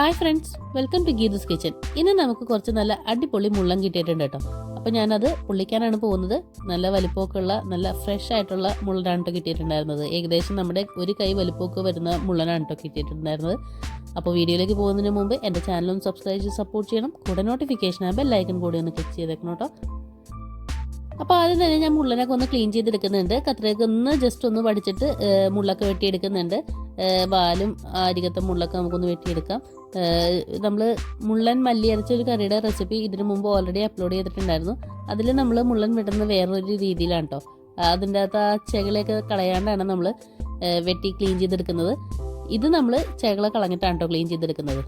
Hi friends welcome to Geetha's kitchen ഇന്ന് നമുക്ക് കുറച്ച് നല്ല അടിപൊളി മുള്ളൻ കിട്ടിയിട്ടുണ്ട് കേട്ടോ. അപ്പോൾ ഞാനത് പൊള്ളിക്കാനാണ് പോകുന്നത്. നല്ല വലിപ്പമൊക്കെ ഉള്ള നല്ല ഫ്രഷ് ആയിട്ടുള്ള മുള്ളനാണ് കേട്ടോ കിട്ടിയിട്ടുണ്ടായിരുന്നത്. ഏകദേശം നമ്മുടെ ഒരു കൈ വലിപ്പമൊക്കെ വരുന്ന മുള്ളനാണ് കേട്ടോ കിട്ടിയിട്ടുണ്ടായിരുന്നത്. അപ്പോൾ വീഡിയോയിലേക്ക് പോകുന്നതിന് മുമ്പ് എന്റെ ചാനലൊന്ന് സബ്സ്ക്രൈബ് ചെയ്ത് സപ്പോർട്ട് ചെയ്യണം. കൂടെ നോട്ടിഫിക്കേഷൻ ആ ബെല്ലൈക്കൺ കൂടി ഒന്ന് ക്ലിക്ക് ചെയ്തേക്കണം കേട്ടോ അപ്പോൾ ആദ്യം തന്നെ ഞാൻ മുള്ളനൊക്കെ ഒന്ന് ക്ലീൻ ചെയ്തെടുക്കുന്നുണ്ട്. കത്രയൊക്കെ ഒന്ന് ജസ്റ്റ് ഒന്ന് വടിച്ചിട്ട് മുള്ളൊക്കെ വെട്ടിയെടുക്കുന്നുണ്ട്. വാലും അരികത്തെ മുള്ളൊക്കെ നമുക്കൊന്ന് വെട്ടിയെടുക്കാം. നമ്മൾ മുള്ളൻ മല്ലി അരച്ച ഒരു കറിയുടെ റെസിപ്പി ഇതിനു മുമ്പ് ഓൾറെഡി അപ്ലോഡ് ചെയ്തിട്ടുണ്ടായിരുന്നു. അതിൽ നമ്മൾ മുള്ളൻ വെട്ടുന്ന വേറൊരു രീതിയിലാണ് കേട്ടോ അതിന്റെ അകത്ത് ആ ചെകളെയൊക്കെ കളയാണ്ടാണ് നമ്മൾ വെട്ടി ക്ലീൻ ചെയ്തെടുക്കുന്നത്. ഇത് നമ്മൾ ചെകള കളഞ്ഞിട്ടാണ് കേട്ടോ ക്ലീൻ ചെയ്തെടുക്കുന്നത്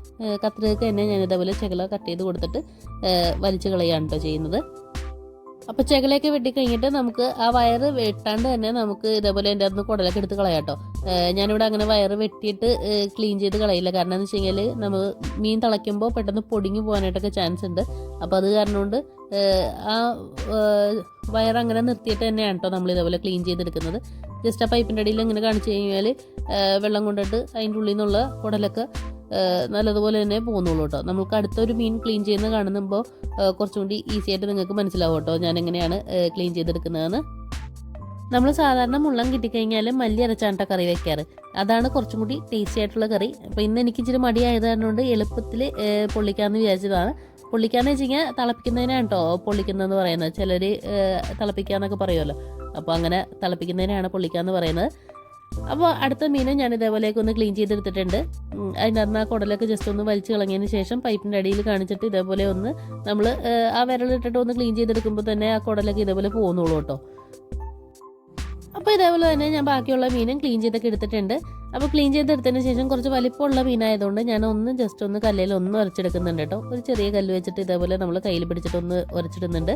കത്രികൾക്ക് തന്നെ ഞാൻ ഇതേപോലെ ചെകള കട്ട് ചെയ്ത് കൊടുത്തിട്ട് വലിച്ചു കളയാണ് കേട്ടോ ചെയ്യുന്നത്. അപ്പോൾ ചെകളയൊക്കെ വെട്ടി കഴിഞ്ഞിട്ട് നമുക്ക് ആ വയറ് വെട്ടാണ്ട് തന്നെ നമുക്ക് ഇതേപോലെ എന്റെ അടുത്ത് കുടലൊക്കെ എടുത്ത് കളയാട്ടോ ഞാനിവിടെ അങ്ങനെ വയറ് വെട്ടിയിട്ട് ക്ലീൻ ചെയ്ത് കളയില്ല. കാരണം എന്ന് വെച്ച് കഴിഞ്ഞാൽ നമ്മൾ മീൻ തിളയ്ക്കുമ്പോൾ പെട്ടെന്ന് പൊടിഞ്ഞു പോകാനായിട്ടൊക്കെ ചാൻസ് ഉണ്ട്. അപ്പോൾ അത് കാരണം കൊണ്ട് ആ വയർ അങ്ങനെ നിർത്തിയിട്ട് തന്നെയാണ് കേട്ടോ നമ്മൾ ഇതേപോലെ ക്ലീൻ ചെയ്തെടുക്കുന്നത്. ജസ്റ്റ് ആ പൈപ്പിന്റെ അടിയിൽ ഇങ്ങനെ കാണിച്ചു കഴിഞ്ഞാൽ വെള്ളം കൊണ്ടിട്ട് അതിന്റെ ഉള്ളിൽ നിന്നുള്ള കുടലൊക്കെ നല്ലതുപോലെ തന്നെ പോകുന്നുള്ളൂ കേട്ടോ നമുക്ക് അടുത്തൊരു മീൻ ക്ലീൻ ചെയ്യുന്ന കാണുമ്പോൾ കുറച്ചും കൂടി ഈസി ആയിട്ട് നിങ്ങൾക്ക് മനസ്സിലാവും കേട്ടോ ഞാൻ എങ്ങനെയാണ് ക്ലീൻ ചെയ്തെടുക്കുന്നതെന്ന്. നമ്മൾ സാധാരണ മുള്ളം കിട്ടിക്കഴിഞ്ഞാൽ മല്ലി അരച്ചാണ്ട കറി വെക്കാറ്. അതാണ് കുറച്ചും കൂടി ടേസ്റ്റി ആയിട്ടുള്ള കറി. അപ്പോൾ ഇന്ന് എനിക്ക് ഇച്ചിരി മടിയായത് കാരണം എളുപ്പത്തിൽ പൊള്ളിക്കാമെന്ന് വിചാരിച്ചതാണ്. പൊള്ളിക്കാന്ന് വെച്ച് കഴിഞ്ഞാൽ തിളപ്പിക്കുന്നതിനാണ് കേട്ടോ പൊള്ളിക്കുന്നതെന്ന് പറയുന്നത്. ചിലർ തിളപ്പിക്കാന്നൊക്കെ പറയുമല്ലോ അപ്പോൾ അങ്ങനെ തിളപ്പിക്കുന്നതിനാണ് പൊള്ളിക്കാന്ന് പറയുന്നത്. അപ്പോൾ അടുത്ത മീനും ഞാൻ ഇതേപോലെയൊക്കെ ഒന്ന് ക്ലീൻ ചെയ്തെടുത്തിട്ടുണ്ട്. അതിന്റെ അന്ന് ആ കുടലൊക്കെ ജസ്റ്റ് ഒന്ന് വലിച്ചു കളഞ്ഞതിന് ശേഷം പൈപ്പിന്റെ അടിയിൽ കാണിച്ചിട്ട് ഇതേപോലെ ഒന്ന് നമ്മൾ ആ വിരലിട്ടിട്ട് ഒന്ന് ക്ലീൻ ചെയ്തെടുക്കുമ്പോൾ തന്നെ ആ കുടലൊക്കെ ഇതേപോലെ പോകുന്നുള്ളൂ കേട്ടോ. അപ്പോൾ ഇതേപോലെ തന്നെ ഞാൻ ബാക്കിയുള്ള മീനും ക്ലീൻ ചെയ്തൊക്കെ എടുത്തിട്ടുണ്ട്. അപ്പോൾ ക്ലീൻ ചെയ്തെടുത്തതിന് ശേഷം കുറച്ച് വലിപ്പമുള്ള മീനായതുകൊണ്ട് ഞാൻ ഒന്ന് ജസ്റ്റ് ഒന്ന് കല്ലിൽ ഒന്ന് ഉരച്ചെടുക്കുന്നുണ്ട് കേട്ടോ. ഒരു ചെറിയ കല്ല് വെച്ചിട്ട് ഇതേപോലെ നമ്മൾ കയ്യിൽ പിടിച്ചിട്ട് ഒന്ന് ഉരച്ചിടുന്നുണ്ട്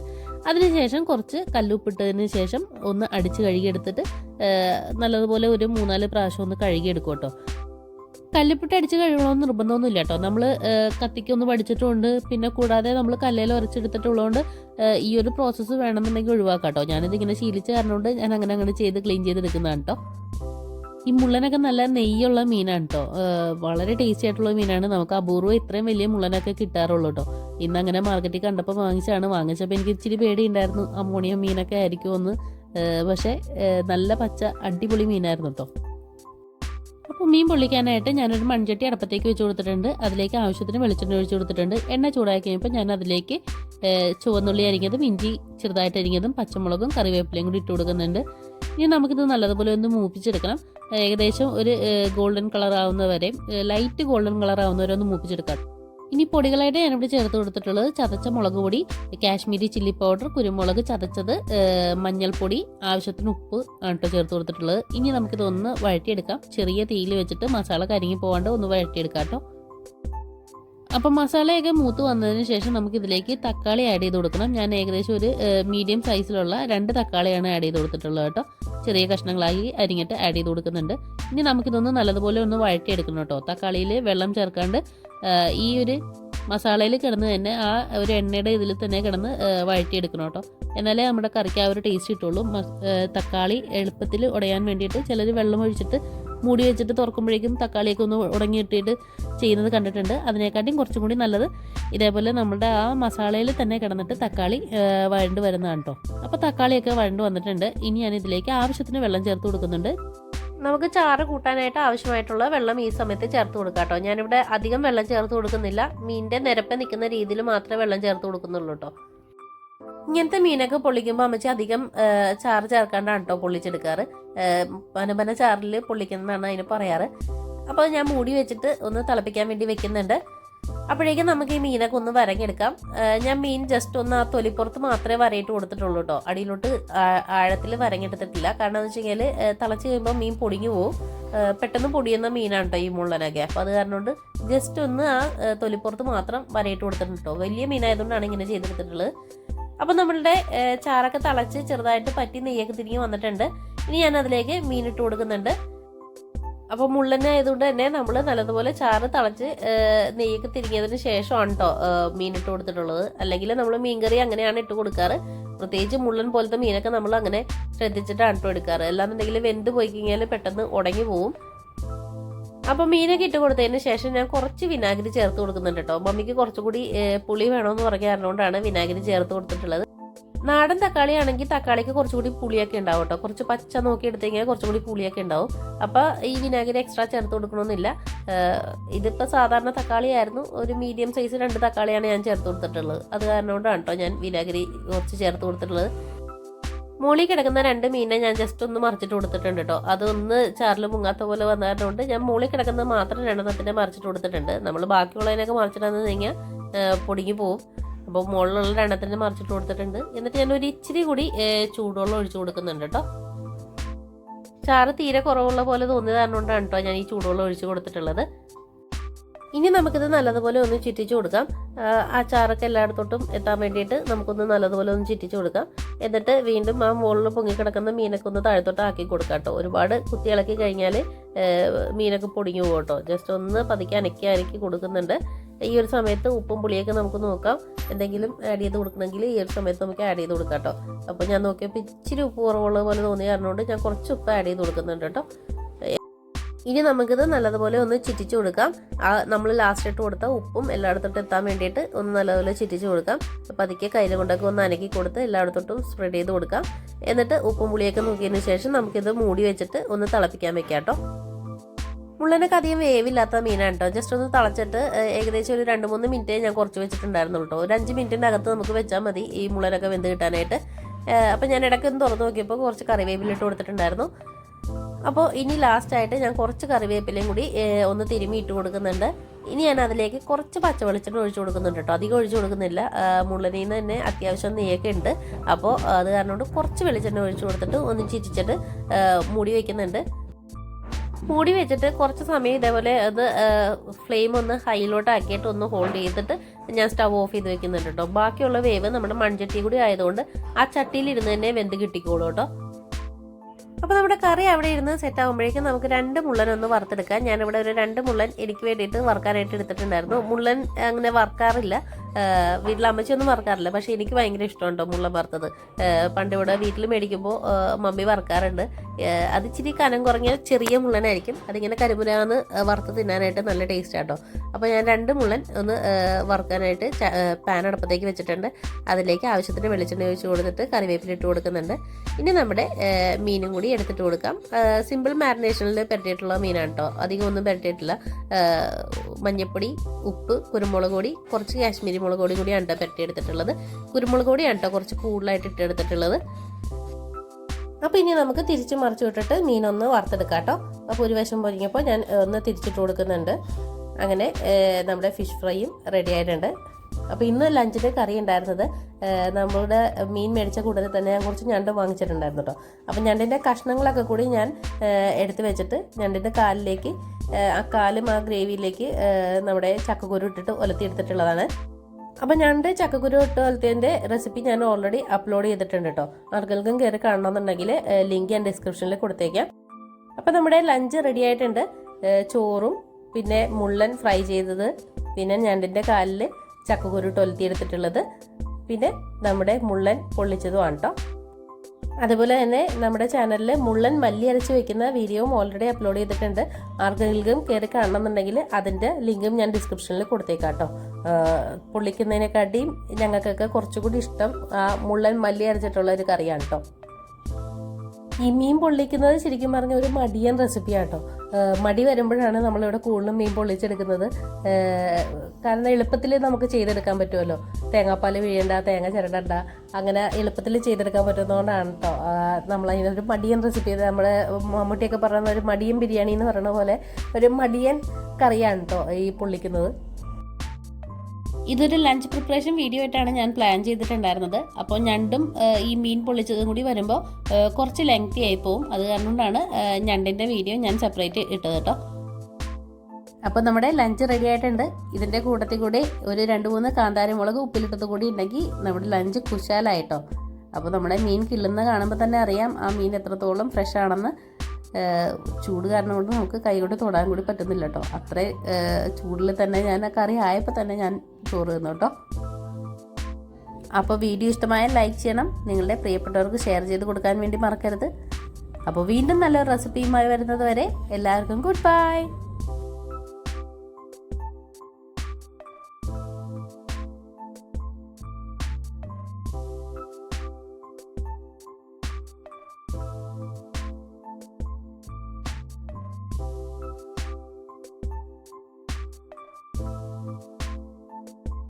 അതിനുശേഷം കുറച്ച് കല്ലുപ്പിട്ടതിന് ശേഷം ഒന്ന് അടിച്ച് കഴുകിയെടുത്തിട്ട് നല്ലതുപോലെ ഒരു മൂന്നാൽ പ്രാവശ്യം ഒന്ന് കഴുകിയെടുക്കും കേട്ടോ. കല്ലുപ്പിട്ട് അടിച്ച് കഴുകണമെന്ന് നിർബന്ധമൊന്നുമില്ല കേട്ടോ. നമ്മൾ കത്തിക്കൊന്ന് പഠിച്ചിട്ടുണ്ട്. പിന്നെ കൂടാതെ നമ്മൾ കല്ലേൽ ഉരച്ചെടുത്തിട്ടുള്ളതുകൊണ്ട് ഈ ഒരു പ്രോസസ്സ് വേണമെന്നുണ്ടെങ്കിൽ ഒഴിവാക്കാം കേട്ടോ. ഞാനിതിങ്ങനെ ശീലിച്ച് കാരണമുണ്ട് ഞാൻ അങ്ങനെ അങ്ങനെ ചെയ്ത് ക്ലീൻ ചെയ്തെടുക്കുന്നതാണ് കേട്ടോ. ഈ മുള്ളനൊക്കെ നല്ല നെയ്യുള്ള മീനാണ് കേട്ടോ വളരെ ടേസ്റ്റി ആയിട്ടുള്ള മീനാണ്. നമുക്ക് അപൂർവം ഇത്രയും വലിയ മുള്ളനൊക്കെ കിട്ടാറുള്ളൂ കേട്ടോ ഇന്ന് അങ്ങനെ മാർക്കറ്റിൽ കണ്ടപ്പോൾ വാങ്ങിച്ചാണ് വാങ്ങിച്ചപ്പോൾ എനിക്ക് ഇച്ചിരി പേടിയുണ്ടായിരുന്നു. അമോണിയം മീനൊക്കെ ആയിരിക്കുമെന്ന്. പക്ഷേ നല്ല പച്ച അടിപൊളി മീനായിരുന്നു കേട്ടോ അപ്പോൾ മീൻ പൊള്ളിക്കാനായിട്ട് ഞാനൊരു മൺചട്ടി അടപ്പത്തേക്ക് വെച്ച് കൊടുത്തിട്ടുണ്ട്. അതിലേക്ക് ആവശ്യത്തിന് വെളിച്ചെണ്ണ ഒഴിച്ച് കൊടുത്തിട്ടുണ്ട്. എണ്ണ ചൂടാക്കി കഴിയുമ്പോൾ ഞാൻ അതിലേക്ക് ചുവന്നുള്ളി അരിഞ്ഞതും ഇഞ്ചി ചെറുതായിട്ട് അരിഞ്ഞതും പച്ചമുളകും കറിവേപ്പിലയും കൂടി ഇട്ട് കൊടുക്കുന്നുണ്ട്. ഇനി നമുക്കിത് നല്ലതുപോലെ ഒന്ന് മൂപ്പിച്ചെടുക്കണം. ഏകദേശം ഒരു ഗോൾഡൻ കളർ ആവുന്ന വരെ ലൈറ്റ് ഗോൾഡൻ കളർ ആവുന്നവരെ ഒന്ന് മൂപ്പിച്ചെടുക്കാം. ഇനി പൊടികളായിട്ട് ഞാനിവിടെ ചേർത്ത് കൊടുത്തിട്ടുള്ളത് ചതച്ച മുളക് പൊടി കാശ്മീരി ചില്ലി പൗഡർ കുരുമുളക് ചതച്ചത് മഞ്ഞൾപ്പൊടി ആവശ്യത്തിന് ഉപ്പ് ആണ് ചേർത്ത് കൊടുത്തിട്ടുള്ളത്. ഇനി നമുക്കിതൊന്ന് വഴറ്റിയെടുക്കാം. ചെറിയ തീയിൽ വെച്ചിട്ട് മസാല കരിങ്ങി പോകാണ്ട് ഒന്ന് വഴറ്റിയെടുക്കാം കേട്ടോ അപ്പം മസാലയൊക്കെ മൂത്ത് വന്നതിന് ശേഷം നമുക്ക് ഇതിലേക്ക് തക്കാളി ആഡ് ചെയ്ത് കൊടുക്കണം. ഞാൻ ഏകദേശം ഒരു മീഡിയം സൈസിലുള്ള രണ്ട് തക്കാളിയാണ് ആഡ് ചെയ്ത് കൊടുത്തിട്ടുള്ളത് കേട്ടോ. ചെറിയ കഷ്ണങ്ങളായി അരിഞ്ഞിട്ട് ആഡ് ചെയ്ത് കൊടുക്കുന്നുണ്ട്. ഇനി നമുക്കിതൊന്ന് നല്ലതുപോലെ ഒന്ന് വഴറ്റിയെടുക്കണം കേട്ടോ. തക്കാളിയിൽ വെള്ളം ചേർക്കാണ്ട് ഈ ഒരു മസാലയിൽ കിടന്ന് തന്നെ ആ ഒരു എണ്ണയുടെ ഇതിൽ തന്നെ കിടന്ന് വഴറ്റി വഴറ്റിയെടുക്കണം കേട്ടോ. എന്നാലേ നമ്മുടെ കറിക്ക് ആ ഒരു ടേസ്റ്റ് കിട്ടുള്ളൂ. തക്കാളി എളുപ്പത്തിൽ ഉടയാൻ വേണ്ടിയിട്ട് ചിലർ വെള്ളം ഒഴിച്ചിട്ട് മൂടി വെച്ചിട്ട് തുറക്കുമ്പോഴേക്കും തക്കാളിയൊക്കെ ഒന്ന് ഉടങ്ങിയിട്ടിട്ട് ചെയ്യുന്നത് കണ്ടിട്ടുണ്ട്. അതിനെക്കാട്ടിയും കുറച്ചും കൂടി നല്ലത് ഇതേപോലെ നമ്മുടെ ആ മസാലയിൽ തന്നെ കിടന്നിട്ട് തക്കാളി വഴണ്ട് വരുന്നതാണ് കേട്ടോ അപ്പോൾ തക്കാളിയൊക്കെ വഴണ്ട് വന്നിട്ടുണ്ട്. ഇനി ഞാൻ ഇതിലേക്ക് ആവശ്യത്തിന് വെള്ളം ചേർത്ത് കൊടുക്കുന്നുണ്ട്. നമുക്ക് ചാറ് കൂട്ടാനായിട്ട് ആവശ്യമായിട്ടുള്ള വെള്ളം ഈ സമയത്ത് ചേർത്ത് കൊടുക്കാം കേട്ടോ ഞാനിവിടെ അധികം വെള്ളം ചേർത്ത് കൊടുക്കുന്നില്ല. മീനിന്റെ നിരപ്പ് നിൽക്കുന്ന രീതിയിൽ മാത്രമേ വെള്ളം ചേർത്ത് കൊടുക്കുന്നുള്ളൂ കേട്ടോ ഇങ്ങനത്തെ മീനൊക്കെ പൊള്ളിക്കുമ്പോൾ അമ്മച്ചി അധികം ചാറ് ചേർക്കാണ്ടാണ് കേട്ടോ പൊള്ളിച്ചെടുക്കാറ്. പനപന ചാറിൽ പൊള്ളിക്കുന്നതാണ് അതിന് പറയാറ്. അപ്പോൾ ഞാൻ മൂടി വെച്ചിട്ട് ഒന്ന് തിളപ്പിക്കാൻ വേണ്ടി വെക്കുന്നുണ്ട്. അപ്പോഴേക്കും നമുക്ക് ഈ മീനൊക്കെ ഒന്ന് വരഞ്ഞെടുക്കാം ആ, ഞാൻ മീൻ ജസ്റ്റ് ഒന്ന് ആ തൊലിപ്പുറത്ത് മാത്രമേ വരയിട്ട് കൊടുത്തിട്ടുള്ളൂ കേട്ടോ അടിയിലോട്ട് ആഴത്തിൽ വരഞ്ഞെടുത്തിട്ടില്ല കാരണം എന്ന് വെച്ച് കഴിഞ്ഞാൽ തിളച്ച് കഴിയുമ്പോൾ മീൻ പൊടിഞ്ഞു പോകും പെട്ടെന്ന് പൊടിയുന്ന മീനാണ് കേട്ടോ ഈ മുള്ളനൊക്കെ. അപ്പോൾ അത് കാരണം കൊണ്ട് ജസ്റ്റ് ഒന്ന് ആ, തൊലിപ്പുറത്ത് മാത്രം വരയിട്ട് കൊടുത്തിട്ടുണ്ട് കേട്ടോ വലിയ മീനായതുകൊണ്ടാണ് ഇങ്ങനെ ചെയ്തെടുത്തിട്ടുള്ളത്. അപ്പോൾ നമ്മളുടെ ചാറൊക്കെ തിളച്ച് ചെറുതായിട്ട് പറ്റി നെയ്യൊക്കെ തിരികെ വന്നിട്ടുണ്ട്. ഇനി ഞാൻ അതിലേക്ക് മീനിട്ട് ഇട്ട് കൊടുക്കുന്നുണ്ട്. അപ്പോൾ മുള്ളനെ ആയതുകൊണ്ട് തന്നെ നമ്മൾ നല്ലതുപോലെ ചാറ് തിളച്ച് നെയ്യൊക്കെ തിരിഞ്ഞതിന് ശേഷമാണ് കേട്ടോ മീനിട്ട് ഇട്ട് കൊടുത്തിട്ടുള്ളത്. അല്ലെങ്കിൽ നമ്മൾ മീൻകറി അങ്ങനെയാണ് ഇട്ട് കൊടുക്കാറ്. പ്രത്യേകിച്ച് മുള്ളൻ പോലത്തെ മീനൊക്കെ നമ്മൾ അങ്ങനെ ശ്രദ്ധിച്ചിട്ടാണ് കേട്ടോ എടുക്കാറ്. അല്ലാന്നുണ്ടെങ്കിൽ വെന്ത് പോയി കഴിഞ്ഞാൽ പെട്ടെന്ന് ഉടങ്ങി പോവും. അപ്പോൾ മീനൊക്കെ ഇട്ട് കൊടുത്തതിന് ശേഷം ഞാൻ കുറച്ച് വിനാഗിരി ചേർത്ത് കൊടുക്കുന്നുണ്ട് കേട്ടോ. മമ്മിക്ക് കുറച്ചുകൂടി കൂടി പുളി വേണമെന്ന് പറഞ്ഞ വിനാഗിരി ചേർത്ത് കൊടുത്തിട്ടുള്ളത്. നാടൻ തക്കാളി ആണെങ്കിൽ തക്കാളിക്ക് കുറച്ചുകൂടി പുളിയൊക്കെ ഉണ്ടാവും കേട്ടോ. കുറച്ച് പച്ച നോക്കി എടുത്തെങ്കിൽ കുറച്ചുകൂടി പുളിയൊക്കെ ഉണ്ടാവും. അപ്പോൾ ഈ വിനാഗിരി എക്സ്ട്രാ ചേർത്ത് കൊടുക്കണമെന്നില്ല ഇതിപ്പോൾ സാധാരണ തക്കാളി ആയിരുന്നു ഒരു മീഡിയം സൈസ് രണ്ട് തക്കാളിയാണ് ഞാൻ ചേർത്ത് കൊടുത്തിട്ടുള്ളത്. അത് കാരണം കൊണ്ടാണ് കേട്ടോ ഞാൻ വിനാഗിരി കുറച്ച് ചേർത്ത് കൊടുത്തിട്ടുള്ളത്. മുകളിൽ കിടക്കുന്ന രണ്ട് മീനെ ഞാൻ ജസ്റ്റ് ഒന്ന് മറിച്ചിട്ട് കൊടുത്തിട്ടുണ്ട് കേട്ടോ അതൊന്ന് ചാറിൽ മുങ്ങാത്ത പോലെ വന്നതുകൊണ്ട് ഞാൻ മുകളിൽ കിടക്കുന്നത് മാത്രം രണ്ടെണ്ണത്തിനെ മറിച്ചിട്ട് കൊടുത്തിട്ടുണ്ട്. നമ്മൾ ബാക്കിയുള്ളതിനൊക്കെ മറിച്ചിട്ടാന്ന് കഴിഞ്ഞാൽ പൊടിങ്ങി പോവും. അപ്പോൾ മുകളിലുള്ള രണ്ടെണ്ണത്തിന് മറിച്ചിട്ട് കൊടുത്തിട്ടുണ്ട്. എന്നിട്ട് ഞാൻ ഒരു ഇച്ചിരി കൂടി ചൂടുവെള്ളം ഒഴിച്ചു കൊടുക്കുന്നുണ്ട് കേട്ടോ ചാറ് തീരെ കുറവുള്ള പോലെ തോന്നിയത് കൊണ്ടാണ് കേട്ടോ ഞാൻ ഈ ചൂടുവെള്ളം ഒഴിച്ചു കൊടുത്തിട്ടുള്ളത്. ഇനി നമുക്കിത് നല്ലതുപോലെ ഒന്ന് ചുറ്റിച്ചു കൊടുക്കാം. ആ, ചാറൊക്കെ എല്ലായിടത്തോട്ടും എത്താൻ വേണ്ടിയിട്ട് നമുക്കൊന്ന് നല്ലതുപോലെ ഒന്ന് ചുറ്റിച്ചു കൊടുക്കാം. എന്നിട്ട് വീണ്ടും ആ മുകളിൽ പൊങ്ങിക്കിടക്കുന്ന മീനൊക്കെ ഒന്ന് താഴത്തോട്ട് ആക്കി കൊടുക്കാം കേട്ടോ. ഒരുപാട് കുത്തി ഇളക്കി കഴിഞ്ഞാൽ മീനൊക്കെ പൊടിഞ്ഞു പോകും കേട്ടോ. ജസ്റ്റ് ഒന്ന് പതുക്കെ അനക്കി അനക്കി കൊടുക്കുന്നുണ്ട്. ഈ ഒരു സമയത്ത് ഉപ്പും പുളിയൊക്കെ നമുക്ക് നോക്കാം. എന്തെങ്കിലും ആഡ് ചെയ്ത് കൊടുക്കണമെങ്കിൽ ഈ ഒരു സമയത്ത് നമുക്ക് ആഡ് ചെയ്ത് കൊടുക്കാം കേട്ടോ. അപ്പോൾ ഞാൻ നോക്കിയപ്പോൾ ഇച്ചിരി ഉപ്പ് കുറവുള്ളത് പോലെ തോന്നിയ കാരണം കൊണ്ട് ഞാൻ കുറച്ച് ഉപ്പ് ആഡ് ചെയ്ത് കൊടുക്കുന്നുണ്ട് കേട്ടോ. ഇനി നമുക്കിത് നല്ലതുപോലെ ഒന്ന് ചിറ്റിച്ചു കൊടുക്കാം. നമ്മൾ ലാസ്റ്റ് ഇട്ട് കൊടുത്ത ഉപ്പും എല്ലായിടത്തോട്ടും എത്താൻ വേണ്ടിയിട്ട് ഒന്ന് നല്ലതുപോലെ ചിറ്റിച്ചു കൊടുക്കാം. പതുക്കെ കയ്യിൽ കൊണ്ടൊക്കെ ഒന്ന് അനക്കി കൊടുത്ത് എല്ലായിടത്തോട്ടും സ്പ്രെഡ് ചെയ്ത് കൊടുക്കാം. എന്നിട്ട് ഉപ്പും പുളിയൊക്കെ നോക്കിയതിന് ശേഷം നമുക്കിത് മൂടി വെച്ചിട്ട് ഒന്ന് തിളപ്പിക്കാൻ വെക്കാം കേട്ടോ. മുള്ളനൊക്കെ അധികം വേവില്ലാത്ത മീനാണ് കേട്ടോ. ജസ്റ്റ് ഒന്ന് തളച്ചിട്ട് ഏകദേശം ഒരു രണ്ട് മൂന്ന് മിനിറ്റ് ഞാൻ കുറച്ച് വെച്ചിട്ടുണ്ടായിരുന്നുള്ളൂ കേട്ടോ. ഒരു അഞ്ച് മിനിറ്റിന്റെ അകത്ത് നമുക്ക് വെച്ചാൽ മതി ഈ മുള്ളനൊക്കെ വെന്ത് കിട്ടാനായിട്ട്. അപ്പം ഞാൻ ഇടയ്ക്ക് ഒന്ന് തുറന്ന് നോക്കിയപ്പോൾ കുറച്ച് കറിവേപ്പിലിട്ട് കൊടുത്തിട്ടുണ്ടായിരുന്നു. അപ്പോൾ ഇനി ലാസ്റ്റായിട്ട് ഞാൻ കുറച്ച് കറിവേപ്പിലയും കൂടി ഒന്ന് തിരുമ്മി ഇട്ട് കൊടുക്കുന്നുണ്ട്. ഇനി ഞാൻ അതിലേക്ക് കുറച്ച് പച്ച വെളിച്ചെണ്ണ ഒഴിച്ചു കൊടുക്കുന്നുണ്ട് കേട്ടോ. അധികം ഒഴിച്ചു കൊടുക്കുന്നില്ല. മുള്ളനിൽ നിന്ന് തന്നെ അത്യാവശ്യം നെയ്യൊക്കെ ഉണ്ട്. അപ്പോൾ അത് കാരണം കൊണ്ട് കുറച്ച് വെളിച്ചെണ്ണ ഒഴിച്ചു കൊടുത്തിട്ട് ഒന്ന് ചിരിച്ചിട്ട് മൂടി വയ്ക്കുന്നുണ്ട് മൂടി വെച്ചിട്ട് കുറച്ച് സമയം ഇതേപോലെ അത് ഫ്ലെയിം ഒന്ന് ഹൈലോട്ട് ആക്കിയിട്ട് ഒന്ന് ഹോൾഡ് ചെയ്തിട്ട് ഞാൻ സ്റ്റവ് ഓഫ് ചെയ്ത് വെക്കുന്നുണ്ട് കേട്ടോ. ബാക്കിയുള്ള വേവ് നമ്മുടെ മൺചട്ടി കൂടി ആയതുകൊണ്ട് ആ ചട്ടിയിൽ ഇരുന്ന് തന്നെ വെന്ത് കിട്ടിക്കോളൂ കേട്ടോ. അപ്പോൾ നമ്മുടെ കറി അവിടെ ഇരുന്ന് സെറ്റ് ആകുമ്പോഴേക്കും നമുക്ക് രണ്ട് മുള്ളൻ ഒന്ന് വറുത്തെടുക്കാം. ഞാനിവിടെ ഒരു രണ്ട് മുള്ളൻ എനിക്ക് വേണ്ടിയിട്ട് വറുക്കാനായിട്ട് എടുത്തിട്ടുണ്ടായിരുന്നു. മുള്ളൻ അങ്ങനെ വറുക്കാറില്ല. വീട്ടിൽ അമ്മച്ചിയൊന്നും വറക്കാറില്ല. പക്ഷേ എനിക്ക് ഭയങ്കര ഇഷ്ടമുണ്ടോ മുള്ള വറുത്തത്. പണ്ടിവിടെ വീട്ടിൽ മേടിക്കുമ്പോൾ മമ്മി വറക്കാറുണ്ട്. അതിച്ചിരി കനം കുറഞ്ഞ ചെറിയ മുള്ളനായിരിക്കും. അതിങ്ങനെ കരിമുരാന്ന് വറുത്ത് തിന്നാനായിട്ട് നല്ല ടേസ്റ്റ് ആട്ടോ. അപ്പോൾ ഞാൻ രണ്ട് മുള്ളൻ ഒന്ന് വറുക്കാനായിട്ട് പാൻ അടുപ്പത്തേക്ക് വെച്ചിട്ടുണ്ട്. അതിലേക്ക് ആവശ്യത്തിന് വെളിച്ചെണ്ണ ഒഴിച്ച് കൊടുത്തിട്ട് കറിവേപ്പില ഇട്ട് കൊടുക്കുന്നുണ്ട്. ഇനി നമ്മുടെ മീനും കൂടി എടുത്തിട്ട് കൊടുക്കാം. സിമ്പിൾ മാരിനേഷനിൽ പെരട്ടിയിട്ടുള്ള മീനാണ് കേട്ടോ അധികം ഒന്നും പെരട്ടിയിട്ടില്ല. മഞ്ഞൾപ്പൊടി ഉപ്പ് കുരുമുളക് പൊടി കുറച്ച് കാശ്മീരി മുളക് പൊടി കൂടിയാണ് കേട്ടോ പെരട്ടി എടുത്തിട്ടുള്ളത്. കുരുമുളക് പൊടിയാണ് കേട്ടോ കുറച്ച് കൂടുതലായിട്ട് ഇട്ട് എടുത്തിട്ടുള്ളത്. അപ്പോൾ ഇനി നമുക്ക് തിരിച്ച് മറിച്ച് വിട്ടിട്ട് മീനൊന്ന് വറുത്തെടുക്കാം കേട്ടോ. അപ്പോൾ ഒരു വശം പൊരിഞ്ഞപ്പോൾ ഞാൻ ഒന്ന് തിരിച്ചിട്ട് കൊടുക്കുന്നുണ്ട്. അങ്ങനെ നമ്മുടെ ഫിഷ് ഫ്രൈയും റെഡി ആയിട്ടുണ്ട്. അപ്പോൾ ഇന്ന് ലഞ്ചിന് കറി ഉണ്ടായിരുന്നത് നമ്മളുടെ മീൻ മേടിച്ച കൂട്ടത്തിൽ തന്നെ ഞാൻ കുറച്ച് ഞണ്ട് വാങ്ങിച്ചിട്ടുണ്ടായിരുന്നു കേട്ടോ. അപ്പോൾ ഞണ്ടിന്റെ കഷ്ണങ്ങളൊക്കെ കൂടി ഞാൻ എടുത്തു എടുത്ത് വെച്ചിട്ട് ഞണ്ടിന്റെ കാലിലേക്ക് ആ കാലും ആ ഗ്രേവിയിലേക്ക് നമ്മുടെ ചക്കക്കുരു ഇട്ടിട്ട് ഒലത്തിയെടുത്തിട്ടുള്ളതാണ്. അപ്പം ഞണ്ട് ചക്കക്കുരു ഇട്ട് പോലത്തേന്റെ റെസിപ്പി ഞാൻ ഓൾറെഡി അപ്ലോഡ് ചെയ്തിട്ടുണ്ട് കേട്ടോ ആർക്കെങ്കിലും കയറി കാണണമെന്നുണ്ടെങ്കിൽ ലിങ്ക് ഞാൻ ഡിസ്ക്രിപ്ഷനിൽ കൊടുത്തേക്കാം. അപ്പം നമ്മുടെ ലഞ്ച് റെഡി ആയിട്ടുണ്ട്. ചോറും പിന്നെ മുള്ളൻ ഫ്രൈ ചെയ്തത്. പിന്നെ ഞണ്ടിന്റെ കാലിൽ ചക്കക്കുരു ഇട്ട് ഒലത്തിയെടുത്തിട്ടുള്ളത്. പിന്നെ നമ്മുടെ മുള്ളൻ പൊള്ളിച്ചതുമാണ് കേട്ടോ അതുപോലെ തന്നെ നമ്മുടെ ചാനലിൽ മുള്ളൻ മല്ലി അരച്ച് വെക്കുന്ന വീഡിയോയും ഓൾറെഡി അപ്ലോഡ് ചെയ്തിട്ടുണ്ട്. ആർക്കെങ്കിലും കയറി കാണണമെന്നുണ്ടെങ്കിൽ അതിന്റെ ലിങ്കും ഞാൻ ഡിസ്ക്രിപ്ഷനിൽ കൊടുത്തേക്കാം കേട്ടോ. പൊള്ളിക്കുന്നതിനെക്കാട്ടിയും ഞങ്ങൾക്കൊക്കെ കുറച്ചുകൂടി ഇഷ്ടം ആ മുള്ളൻ മല്ലി അരച്ചിട്ടുള്ള ഒരു കറിയാണ് കേട്ടോ. ഈ മീൻ പൊള്ളിക്കുന്നത് ശരിക്കും പറഞ്ഞ ഒരു മടിയൻ റെസിപ്പിയാണ് കേട്ടോ. മടി വരുമ്പോഴാണ് നമ്മളിവിടെ കൂടുതലും മീൻ പൊള്ളിച്ചെടുക്കുന്നത്. കാരണം എളുപ്പത്തിൽ നമുക്ക് ചെയ്തെടുക്കാൻ പറ്റുമല്ലോ. തേങ്ങാപ്പാൽ വീഴണ്ട തേങ്ങ ചിരടണ്ട അങ്ങനെ എളുപ്പത്തിൽ ചെയ്തെടുക്കാൻ പറ്റുന്നതുകൊണ്ടാണ് കേട്ടോ നമ്മൾ അതിനൊരു മടിയൻ റെസിപ്പി നമ്മുടെ മമ്മൂട്ടിയൊക്കെ പറയുന്ന ഒരു മടിയൻ ബിരിയാണി എന്ന് പറയുന്ന പോലെ ഒരു മടിയൻ കറിയാണ് കേട്ടോ ഈ പൊള്ളിക്കുന്നത്. ഇതൊരു ലഞ്ച് പ്രിപ്പറേഷൻ വീഡിയോ ആയിട്ടാണ് ഞാൻ പ്ലാൻ ചെയ്തിട്ടുണ്ടായിരുന്നത്. അപ്പോൾ ഞണ്ടും ഈ മീൻ പൊള്ളിച്ചതും കൂടി വരുമ്പോൾ കുറച്ച് ലെങ്തി ആയി പോവും. അത് കാരണം കൊണ്ടാണ് ഞണ്ടിന്റെ വീഡിയോ ഞാൻ സെപ്പറേറ്റ് ഇട്ടത് കേട്ടോ. അപ്പോൾ നമ്മുടെ ലഞ്ച് റെഡി ആയിട്ടുണ്ട്. ഇതിന്റെ കൂട്ടത്തിൽ കൂടി ഒരു രണ്ട് മൂന്ന് കാന്താരി മുളക് ഉപ്പിലിട്ടത് കൂടി ഉണ്ടെങ്കിൽ നമ്മുടെ ലഞ്ച് കുശാലായിട്ടോ അപ്പോൾ നമ്മുടെ മീൻ കിള്ളുന്ന കാണുമ്പോൾ തന്നെ അറിയാം ആ മീൻ എത്രത്തോളം ഫ്രഷ് ആണെന്ന്. ചൂട് കാരണം കൊണ്ട് നമുക്ക് കൈ കൊണ്ട് തൊടാൻ കൂടി പറ്റുന്നില്ല കേട്ടോ അത്ര ചൂടിൽ തന്നെ ഞാൻ കറി ആയപ്പോൾ തന്നെ ഞാൻ ചോറ് തന്നു കേട്ടോ അപ്പോൾ വീഡിയോ ഇഷ്ടമായ ലൈക്ക് ചെയ്യണം. നിങ്ങളുടെ പ്രിയപ്പെട്ടവർക്ക് ഷെയർ ചെയ്ത് കൊടുക്കാൻ വേണ്ടി മറക്കരുത്. അപ്പോൾ വീണ്ടും നല്ലൊരു റെസിപ്പിയുമായി വരുന്നത് വരെ എല്ലാവർക്കും ഗുഡ് ബൈ.